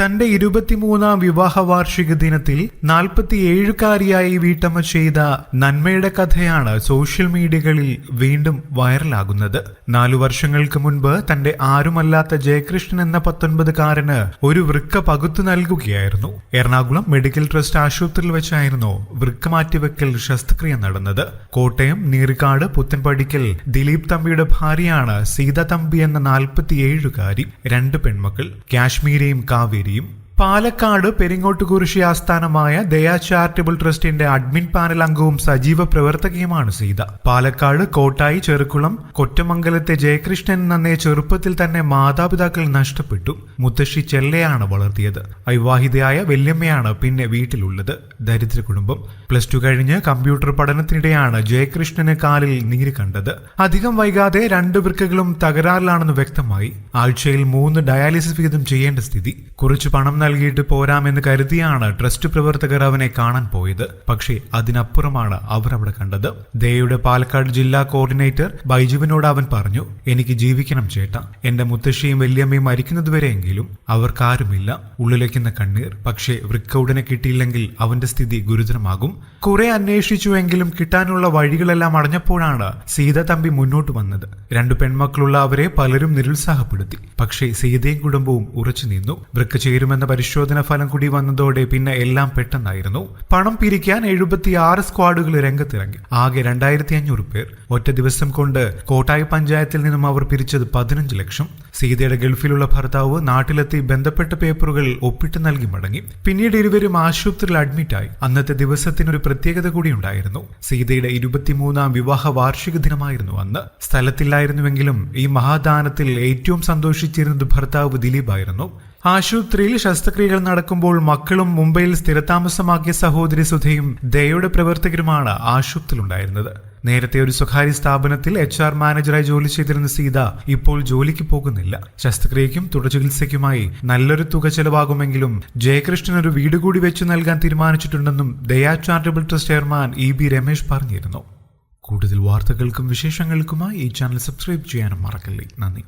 തന്റെ ഇരുപത്തിമൂന്നാം വിവാഹ വാർഷിക ദിനത്തിൽ നാൽപ്പത്തിയേഴുകാരിയായി വീട്ടമ്മ ചെയ്ത നന്മയുടെ കഥയാണ് സോഷ്യൽ മീഡിയകളിൽ വീണ്ടും വൈറലാകുന്നത്. നാലു വർഷങ്ങൾക്ക് മുൻപ് തന്റെ ആരുമല്ലാത്ത ജയകൃഷ്ണൻ എന്ന പത്തൊൻപതുകാരന് ഒരു വൃക്ക പകുത്തു നൽകുകയായിരുന്നു. എറണാകുളം മെഡിക്കൽ ട്രസ്റ്റ് ആശുപത്രിയിൽ വെച്ചായിരുന്നു വൃക്ക മാറ്റിവെക്കൽ ശസ്ത്രക്രിയ നടന്നത്. കോട്ടയം നീറിക്കാട് പുത്തൻപടിക്കൽ ദിലീപ് തമ്പിയുടെ ഭാര്യയാണ് സീത തമ്പി എന്ന നാൽപ്പത്തിയേഴുകാരി രണ്ട് പെൺമക്കൾ. കാശ്മീരിയും vereyim. പാലക്കാട് പെരിങ്ങോട്ടുകുറിശി ആസ്ഥാനമായ ദയാ ചാരിറ്റബിൾ ട്രസ്റ്റിന്റെ അഡ്മിൻ പാനൽ അംഗവും സജീവ പ്രവർത്തകയുമാണ് സീത. പാലക്കാട് കോട്ടായി ചെറുക്കുളം കൊറ്റമംഗലത്തെ ജയകൃഷ്ണൻ നന്നേ ചെറുപ്പത്തിൽ തന്നെ മാതാപിതാക്കൾ നഷ്ടപ്പെട്ടു. മുത്തശ്ശി ചെല്ലയാണ് വളർത്തിയത്. അവിവാഹിതയായ വല്യമ്മയാണ് പിന്നെ വീട്ടിലുള്ളത്. ദരിദ്ര കുടുംബം. പ്ലസ് ടു കഴിഞ്ഞ് കമ്പ്യൂട്ടർ പഠനത്തിനിടെയാണ് ജയകൃഷ്ണന് കാലിൽ നീര് കണ്ടത്. അധികം വൈകാതെ രണ്ട് വൃക്കകളും തകരാറിലാണെന്ന് വ്യക്തമായി. ആഴ്ചയിൽ മൂന്ന് ഡയാലിസിസ് വീതം ചെയ്യേണ്ട സ്ഥിതി. കുറച്ച് പണം നൽകിയിട്ട് പോരാമെന്ന് കരുതിയാണ് ട്രസ്റ്റ് പ്രവർത്തകർ അവനെ കാണാൻ പോയത്. പക്ഷേ അതിനപ്പുറമാണ് അവർ അവിടെ കണ്ടത്. ദയയുടെ പാലക്കാട് ജില്ലാ കോർഡിനേറ്റർ ബൈജുവിനോട് അവൻ പറഞ്ഞു എനിക്ക് ജീവിക്കണം ചേട്ട. എന്റെ മുത്തശ്ശിയും വല്യമ്മയും മരിക്കുന്നതുവരെയെങ്കിലും അവർക്കാരുമില്ല. ഉള്ളിലേക്കുന്ന കണ്ണീർ. പക്ഷേ വൃക്ക ഉടനെ കിട്ടിയില്ലെങ്കിൽ അവന്റെ സ്ഥിതി ഗുരുതരമാകും. കുറെ അന്വേഷിച്ചുവെങ്കിലും കിട്ടാനുള്ള വഴികളെല്ലാം അടഞ്ഞപ്പോഴാണ് സീത തമ്പി മുന്നോട്ട് വന്നത്. രണ്ടു പെൺമക്കളുള്ള അവരെ പലരും നിരുത്സാഹപ്പെടുത്തി. പക്ഷേ സീതയും കുടുംബവും ഉറച്ചു നിന്നു. വൃക്ക ചേരുമെന്ന പരിശോധന ഫലം കൂടി വന്നതോടെ പിന്നെ എല്ലാം പെട്ടെന്നായിരുന്നു. പണം പിരിക്കാൻ എഴുപത്തിയാറ് സ്ക്വാഡുകൾ രംഗത്തിറങ്ങി. ആകെ രണ്ടായിരത്തി അഞ്ഞൂറ് പേർ. ഒറ്റ ദിവസം കൊണ്ട് കോട്ടായി പഞ്ചായത്തിൽ നിന്നും അവർ പിരിച്ചത് പതിനഞ്ച് ലക്ഷം. സീതയുടെ ഗൾഫിലുള്ള ഭർത്താവ് നാട്ടിലെത്തി ബന്ധപ്പെട്ട പേപ്പറുകൾ ഒപ്പിട്ട് നൽകി മടങ്ങി. പിന്നീട് ഇരുവരും ആശുപത്രിയിൽ അഡ്മിറ്റായി. അന്നത്തെ ദിവസത്തിനൊരു പ്രത്യേകത കൂടി ഉണ്ടായിരുന്നു. സീതയുടെ ഇരുപത്തിമൂന്നാം വിവാഹ വാർഷിക ദിനമായിരുന്നു അന്ന്. സ്ഥലത്തില്ലായിരുന്നുവെങ്കിലും ഈ മഹാദാനത്തിൽ ഏറ്റവും സന്തോഷിച്ചിരുന്നത് ഭർത്താവ് ദിലീപായിരുന്നു. ആശുപത്രിയിൽ ശസ്ത്രക്രിയകൾ നടക്കുമ്പോൾ മക്കളും മുംബൈയിൽ സ്ഥിരതാമസമാക്കിയ സഹോദരി സുധയും ദയയുടെ പ്രവർത്തകരുമാണ് ആശുപത്രിയിലുണ്ടായിരുന്നത്. നേരത്തെ ഒരു സ്വകാര്യ സ്ഥാപനത്തിൽ എച്ച് ആർ മാനേജറായി ജോലി ചെയ്തിരുന്ന സീത ഇപ്പോൾ ജോലിക്ക് പോകുന്നില്ല. ശസ്ത്രക്രിയയ്ക്കും തുടർചികിത്സയ്ക്കുമായി നല്ലൊരു തുക ചെലവാകുമെങ്കിലും ജയകൃഷ്ണൻ ഒരു വീട് കൂടി വെച്ചു നൽകാൻ തീരുമാനിച്ചിട്ടുണ്ടെന്നും Daya charitable trust chairman E B Ramesh പറഞ്ഞിരുന്നു. കൂടുതൽ വാർത്തകൾക്കും വിശേഷങ്ങൾക്കുമായി ഈ ചാനൽ സബ്സ്ക്രൈബ് ചെയ്യാനും മറക്കല്ലേ. നന്ദി.